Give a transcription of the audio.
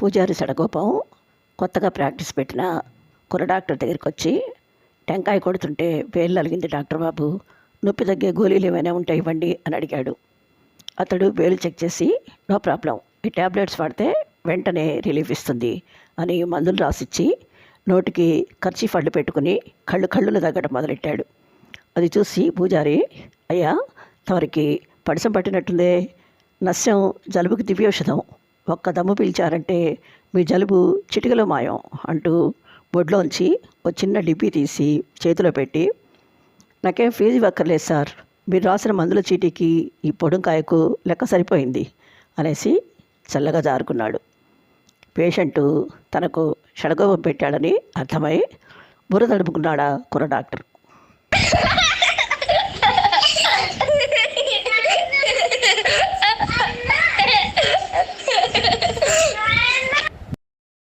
పూజారి సడగోపం కొత్తగా ప్రాక్టీస్ పెట్టిన కుర డాక్టర్ దగ్గరికి వచ్చి టెంకాయ కొడుతుంటే వేలు అలిగింది డాక్టర్ బాబు నొప్పి తగ్గే గోళీలు ఏమైనా ఉంటే ఇవ్వండి అని అడిగాడు. అతడు వేలు చెక్ చేసి నో ప్రాబ్లం ఈ ట్యాబ్లెట్స్ వాడితే వెంటనే రిలీఫ్ ఇస్తుంది అని మందులు రాసిచ్చి నోటికి ఖర్చీ ఫళ్ళు పెట్టుకుని కళ్ళు కళ్ళును తగ్గడం మొదలెట్టాడు. అది చూసి పూజారి అయ్యా తమరికి పడిసం పట్టినట్టుందే నస్యం జలుబుకి దివ్యౌషధం ఒక్క దమ్ము పీల్చారంటే మీ జలుబు చిటికలో మాయం అంటూ బొడ్లోంచి ఒక చిన్న డిబ్బీ తీసి చేతిలో పెట్టి నాకేం ఫీజు ఇవ్వక్కర్లేదు సార్. మీరు రాసిన మందుల చీటీకి ఈ పొడుంకాయకు లెక్క సరిపోయింది అనేసి చల్లగా జారుకున్నాడు. పేషెంటు తనకు షడగోపం పెట్టాడని అర్థమై బుర్ర తడుపుకున్నాడా కుర్ర డాక్టర్.